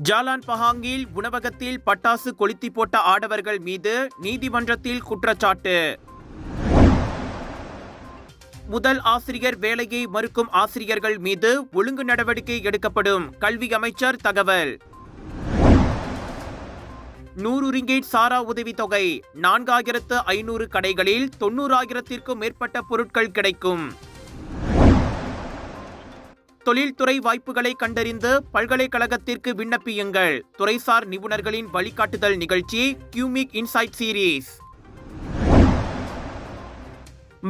Jalan பஹாங்கில் உணவகத்தில் பட்டாசு கொளுத்தி போட்ட ஆடவர்கள் மீது நீதிமன்றத்தில் குற்றச்சாட்டு. முதல் ஆசிரியர் வேலையை மறுக்கும் ஆசிரியர்கள் மீது ஒழுங்கு நடவடிக்கை எடுக்கப்படும் கல்வி அமைச்சர் தகவல். நூறு ரிங்கேட் சாரா உதவித்தொகை நான்காயிரத்து ஐநூறு கடைகளில் தொண்ணூறாயிரத்திற்கும் மேற்பட்ட பொருட்கள் கிடைக்கும். தொழில்துறை வாய்ப்புகளை கண்டறிந்து பல்கலைக்கழகத்திற்கு விண்ணப்பியுங்கள். துறைசார் நிபுணர்களின் வழிகாட்டுதல் நிகழ்ச்சி கியூமிக் இன்சைட் சீரீஸ்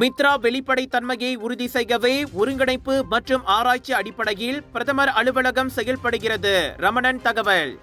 மித்ரா வெளிப்படைத்தன்மையை உறுதி செய்யவே ஒருங்கிணைப்பு மற்றும் ஆராய்ச்சி அடிப்படையில் பிரதமர் அலுவலகம் செயல்படுகிறது. ரமணன் தகவல்.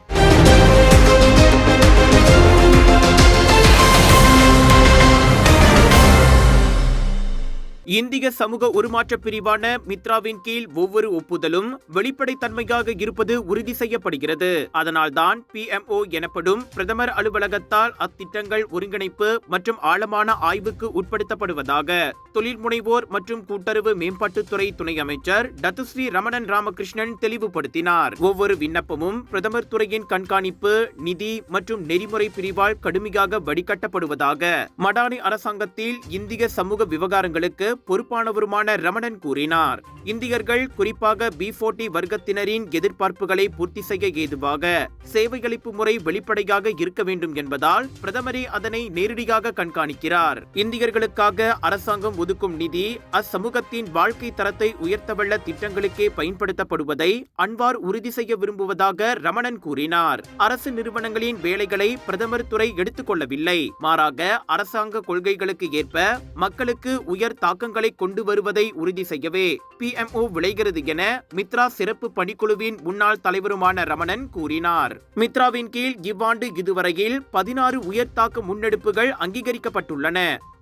இந்திய சமூக உருமாற்ற பிரிவான மித்ராவின் கீழ் ஒவ்வொரு ஒப்புதலும் வெளிப்படைத்தன்மையாக இருப்பது உறுதி செய்யப்படுகிறது. அதனால்தான் பிஎம்ஓ எனப்படும் பிரதமர் அலுவலகத்தால் அத்திட்டங்கள் ஒருங்கிணைப்பு மற்றும் ஆழமான ஆய்வுக்கு உட்படுத்தப்படுவதாக தொழில் முனைவோர் மற்றும் கூட்டுறவு மேம்பாட்டுத்துறை துணை அமைச்சர் டத்துஸ்ரீ ரமணன் ராமகிருஷ்ணன் தெளிவுபடுத்தினார். ஒவ்வொரு விண்ணப்பமும் பிரதமர் துறையின் கண்காணிப்பு நிதி மற்றும் நெறிமுறை பிரிவால் கடுமையாக வடிகட்டப்படுவதாக மடானி அரசாங்கத்தில் இந்திய சமூக விவகாரங்களுக்கு பொறுப்பானவருமான ரமணன் கூறினார். இந்தியர்கள் குறிப்பாக பி போர்ட்டி வர்க்கத்தினரின் எதிர்பார்ப்புகளை பூர்த்தி செய்ய ஏதுவாக சேவையளிப்பு முறை வெளிப்படையாக இருக்க வேண்டும் என்பதால் பிரதமரே அதனை நேரடியாக கண்காணிக்கிறார். இந்தியர்களுக்காக அரசாங்கம் ஒதுக்கும் நிதி அச்சமூகத்தின் வாழ்க்கை தரத்தை உயர்த்தவல்ல திட்டங்களுக்கே பயன்படுத்தப்படுவதை அன்வார் உறுதி செய்ய விரும்புவதாக ரமணன் கூறினார். அரசு நிறுவனங்களின் வேலைகளை பிரதமர் துறை எடுத்துக்கொள்ளவில்லை. மாறாக அரசாங்க கொள்கைகளுக்கு ஏற்ப மக்களுக்கு உயர் தாக்கம் மாற்றங்களை கொண்டு வருவதை உறுதி செய்யவே பிஎம்ஓ விளைகிறது என மித்ரா சிறப்பு பணிக்குழுவின் முன்னாள் தலைவருமான ரமணன் கூறினார். மித்ராவின் கீழ் இவ்வாண்டு இதுவரையில் பதினாறு உயர்த்தாக்க முன்னெடுப்புகள் அங்கீகரிக்கப்பட்டுள்ளன.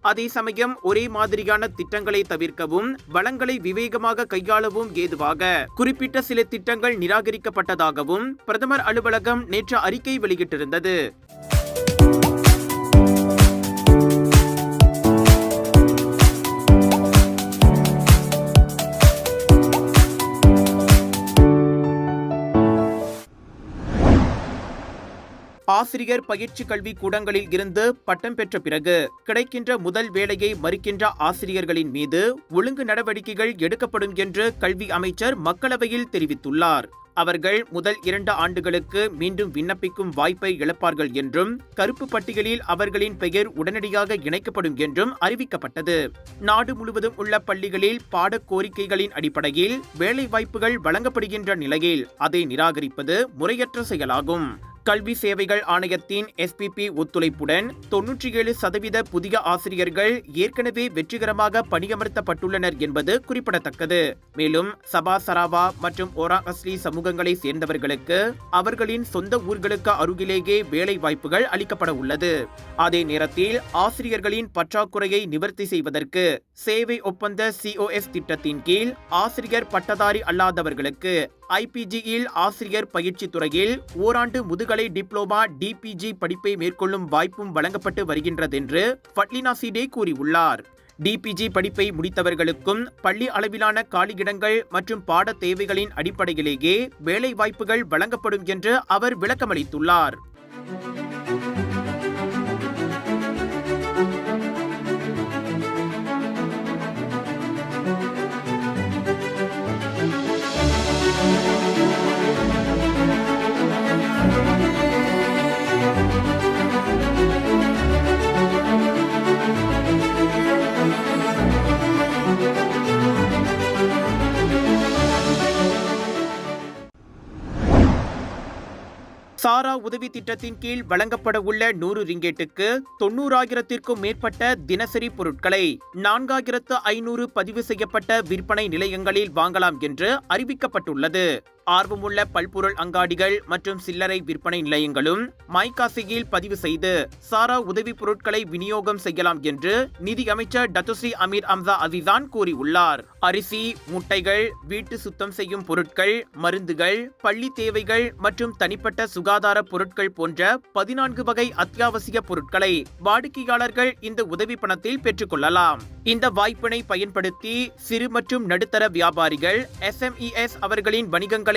அதே சமயம் ஒரே மாதிரியான திட்டங்களை தவிர்க்கவும் வளங்களை விவேகமாக கையாளவும் ஏதுவாக குறிப்பிட்ட சில திட்டங்கள் நிராகரிக்கப்பட்டதாகவும் பிரதமர் அலுவலகம் நேற்று அறிக்கை வெளியிட்டிருந்தது. ஆசிரியர் பயிற்சி கல்வி கூடங்களில் இருந்து பட்டம் பெற்ற பிறகு கிடைக்கின்ற முதல் வேலையை மறுக்கின்ற ஆசிரியர்களின் மீது ஒழுங்கு நடவடிக்கைகள் எடுக்கப்படும் என்று கல்வி அமைச்சர் மக்களவையில் தெரிவித்துள்ளார். அவர்கள் முதல் இரண்டு ஆண்டுகளுக்கு மீண்டும் விண்ணப்பிக்கும் வாய்ப்பை இழப்பார்கள் என்றும் கருப்பு பட்டியலில் அவர்களின் பெயர் உடனடியாக இணைக்கப்படும் என்றும் அறிவிக்கப்பட்டது. நாடு முழுவதும் உள்ள பள்ளிகளில் பாட கோரிக்கைகளின் அடிப்படையில் வேலை வாய்ப்புகள் வழங்கப்படுகின்ற நிலையில் அதை நிராகரிப்பது முறையற்ற செயலாகும். கல்வி சேவைகள் ஆணையத்தின் எஸ்பிபி ஒத்துழைப்புடன் தொன்னூற்றி ஏழு சதவீத புதிய ஆசிரியர்கள் ஏற்கனவே வெற்றிகரமாக பணியமர்த்தப்பட்டுள்ளனர் என்பது குறிப்பிடத்தக்கது. மேலும் சபா சராவா மற்றும் ஓரா அஸ்லி சமூகங்களை சேர்ந்தவர்களுக்கு அவர்களின் சொந்த ஊர்களுக்கு அருகிலேயே வேலை வாய்ப்புகள் அளிக்கப்பட உள்ளது. அதே நேரத்தில் ஆசிரியர்களின் பற்றாக்குறையை நிவர்த்தி செய்வதற்கு சேவை ஒப்பந்த சிஓஎஸ் திட்டத்தின் கீழ் ஆசிரியர் பட்டதாரி அல்லாதவர்களுக்கு ஐபிஜியில் ஆசிரியர் பயிற்சி துறையில் ஓராண்டு முதுகலை டிப்ளோமா டிபிஜி படிப்பை மேற்கொள்ளும் வாய்ப்பும் வழங்கப்பட்டு வருகின்றதென்று ஃபட்லினா சிடே கூறியுள்ளார். டிபிஜி படிப்பை முடித்தவர்களுக்கும் பள்ளி அளவிலான காலியிடங்கள் மற்றும் பாட தேவைகளின் அடிப்படையிலேயே வேலைவாய்ப்புகள் வழங்கப்படும் என்று அவர் விளக்கமளித்துள்ளார். சாரா உதவி திட்டத்தின் கீழ் வழங்கப்பட உள்ள நூறு ரிங்கெட்டுக்கு தொன்னூறாயிரத்திற்கும் மேற்பட்ட தினசரி பொருட்களை நான்காயிரத்து ஐநூறு பதிவு செய்யப்பட்ட விற்பனை நிலையங்களில் வாங்கலாம் என்று அறிவிக்கப்பட்டுள்ளது. ஆர்வமுள்ள பல்பொருள் அங்காடிகள் மற்றும் சில்லறை விற்பனை நிலையங்களும் மைகாசியில் பதிவு செய்து சாரா உதவி பொருட்களை விநியோகம் செய்யலாம் என்று நிதி அமைச்சர் டத்துஸ்ரீ அமீர் அம்சா அசிசான் கூறியுள்ளார். அரிசி முட்டைகள் வீட்டு சுத்தம் செய்யும் பொருட்கள் மருந்துகள் பள்ளி தேவைகள் மற்றும் தனிப்பட்ட சுகாதார பொருட்கள் போன்ற பதினான்கு வகை அத்தியாவசிய பொருட்களை வாடிக்கையாளர்கள் இந்த உதவி பணத்தில் பெற்றுக்கொள்ளலாம் இந்த வாய்ப்பினை பயன்படுத்தி சிறு மற்றும் நடுத்தர வியாபாரிகள் எஸ்எம்இஎஸ் அவர்களின் வணிகங்களை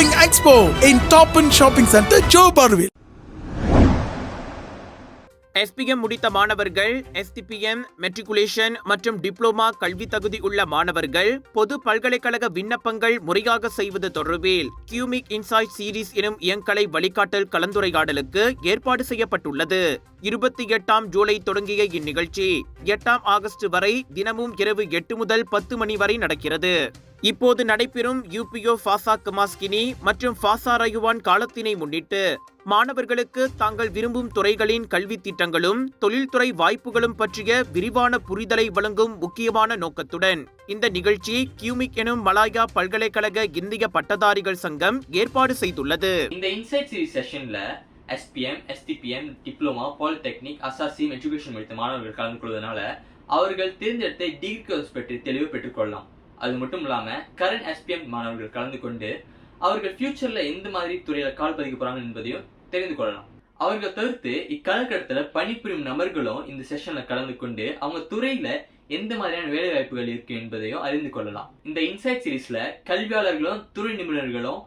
expo in Toppen shopping centre Joe பார்வில் எஸ்பிஎம் முடித்த மாணவர்கள் எஸ்டிபிஎம் மெட்ரிகுலேஷன் மற்றும் டிப்ளோமா கல்வி தகுதி உள்ள மாணவர்கள் பொது பல்கலைக்கழக விண்ணப்பங்கள் முறையாக செய்வது தொடர்பில் கியூமிக் இன்சைட் சீரிஸ் எனும் இயங்கலை வழிகாட்டல் கலந்துரையாடலுக்கு ஏற்பாடு செய்யப்பட்டுள்ளது. இருபத்தி எட்டாம் ஜூலை தொடங்கிய இந்நிகழ்ச்சி எட்டாம் ஆகஸ்ட் வரை தினமும் இரவு எட்டு முதல் பத்து மணி வரை நடக்கிறது. இப்போது நடைபெறும் யூபிஓ ஃபாசா கமாஸ்கினி மற்றும் ஃபாசா ரயுவான் காலத்தினை முன்னிட்டு மாணவர்களுக்கு தாங்கள் விரும்பும் துறைகளின் கல்வி திட்டங்களும் தொழில்துறை வாய்ப்புகளும் பற்றிய விரிவான புரிதலை வழங்கும் முக்கியமான நோக்கத்துடன் இந்த நிகழ்ச்சி கியூமிக் எனும் மலாயா பல்கலைக்கழக இந்திய பட்டதாரிகள் சங்கம் ஏற்பாடு செய்துள்ளது. இந்த இன்சைட் சீரிஸ் செஷன்ல எஸ்பிஎம் எஸ்டிபிஎம் டிப்ளமா பாலிடெக்னிக் அசாசியம் எஜுகேஷன் முடித்த மாணவர்கள் கலந்து கொள்வதனால அவர்கள் தேர்ந்தெடுத்த டிகிரி கோர்ஸ் பற்றி தெளிவு பெற்றுக்கொள்ளலாம் அது மட்டும் இல்லாமல் கரண்ட் எஸ்பிஎம் மாணவர்கள் கலந்து கொண்டு அவர்கள் ஃபியூச்சரில் எந்த மாதிரி துறையில் கால் பதிக்க போகிறாங்க என்பதையும் தெரிந்து கொள்ளலாம். அவர்கள் தவிர்த்து இக்காலகட்டத்தில் பணிபுரியும் நபர்களும் இந்த செஷனில் கலந்து கொண்டு அவங்க துறையில் எந்த மாதிரியான வேலை வாய்ப்புகள் இருக்கு என்பதையும் அறிந்து கொள்ளலாம். இந்த இன்சைட் சீரிஸ்ல கல்வியாளர்களும் துறை நிபுணர்களும்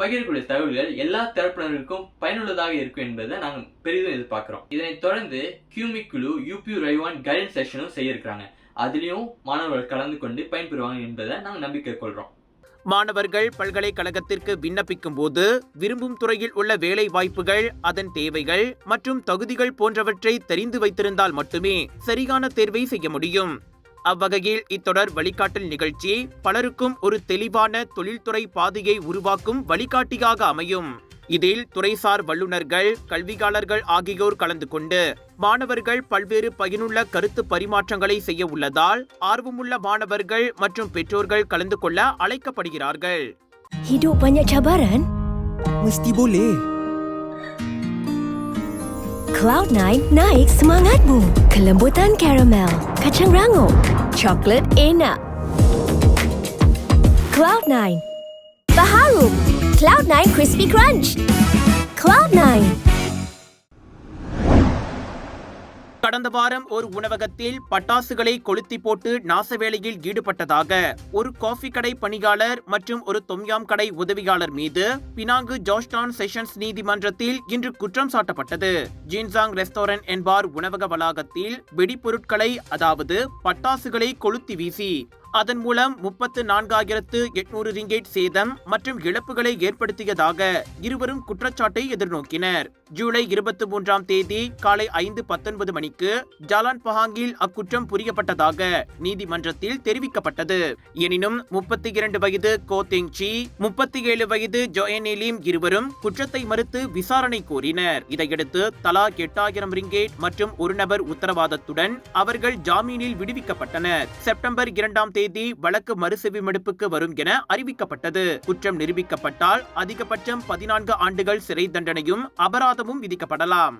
பகிரக்கூடிய தகவல்கள் எல்லா தரப்பினருக்கும் பயனுள்ளதாக இருக்கும் என்பதை நாங்கள் பெரிதும் எதிர்பார்க்கிறோம். இதனைத் தொடர்ந்து கியூமி குழு யூபியூ ரைவான் கைடன்ஸ் செஷனும் செய்ய இருக்கிறாங்க அதுலேயும் மாணவர்கள் கலந்து கொண்டு பயன்பெறுவாங்க என்பதை நாங்கள் நம்பிக்கை கொள்கிறோம் மாணவர்கள் பல்கலைக்கழகத்திற்கு விண்ணப்பிக்கும் போது விரும்பும் துறையில் உள்ள வேலை வாய்ப்புகள் அதன் தேவைகள் மற்றும் தகுதிகள் போன்றவற்றை தெரிந்து வைத்திருந்தால் மட்டுமே சரியான தேர்வை செய்ய முடியும். அவ்வகையில் இத்தொடர் வழிகாட்டல் நிகழ்ச்சி பலருக்கும் ஒரு தெளிவான தொழில்துறை பாதையை உருவாக்கும் வழிகாட்டியாக அமையும். இதில் துறைசார் வல்லுநர்கள் கல்வியாளர்கள் ஆகியோர் கலந்து கொண்டு மாணவர்கள் பல்வேறு பயனுள்ள கருத்து பரிமாற்றங்களை செய்ய உள்ளதால் ஆர்வமுள்ள மாணவர்கள் மற்றும் பெற்றோர்கள் கலந்து கொள்ள அழைக்கப்படுகிறார்கள் Hidup banyak cabaran? Mesti boleh. Cloud9 naik semangatmu. Kelembutan karamel, kacang rangup, coklat enak. Cloud9. Baharu. Cloud9 Crispy Crunch. Cloud9. கடந்த வாரம் ஒரு உணவகத்தில் பட்டாசுகளை கொளுத்தி போட்டு நாசவேலையில் ஈடுபட்டதாக ஒரு காஃபி கடை பணியாளர் மற்றும் ஒரு தொம்யாம் கடை உதவியாளர் மீது பினாங்கு ஜார்ஜ்டான் செஷன்ஸ் நீதிமன்றத்தில் இன்று குற்றம் சாட்டப்பட்டது ஜின்சாங் ரெஸ்டாரண்ட் என்பார் உணவக வளாகத்தில் வெடிப்பொருட்களை அதாவது பட்டாசுகளை கொளுத்தி வீசி அதன் மூலம் முப்பத்து நான்காயிரத்து எட்நூறு ரிங்கேட் சேதம் மற்றும் இழப்புகளை ஏற்படுத்தியதாக இருவரும் குற்றச்சாட்டை எதிர்நோக்கினர். ஜூலை இருபத்தி மூன்றாம் தேதி காலை ஐந்து பத்தொன்பது மணிக்கு ஜாலான் பஹாங்கில் அக்குற்றம் புரியப்பட்டதாக நீதிமன்றத்தில் தெரிவிக்கப்பட்டது. எனினும் முப்பத்தி இரண்டு வயது கோ சி முப்பத்தி ஏழு வயது ஜோயனேலிம் இருவரும் குற்றத்தை மறுத்து விசாரணை கோரினர். இதையடுத்து தலா எட்டாயிரம் ரிங்கேட் மற்றும் ஒரு நபர் உத்தரவாதத்துடன் அவர்கள் ஜாமீனில் விடுவிக்கப்பட்டனர். செப்டம்பர் இரண்டாம் தேதி வழக்கு மறுசெவிமெடுப்புக்கு வரும் என அறிவிக்கப்பட்டது. குற்றம் நிரூபிக்கப்பட்டால் அதிகபட்சம் பதினான்கு ஆண்டுகள் சிறை தண்டனையும் அபராதமும் விதிக்கப்படலாம்.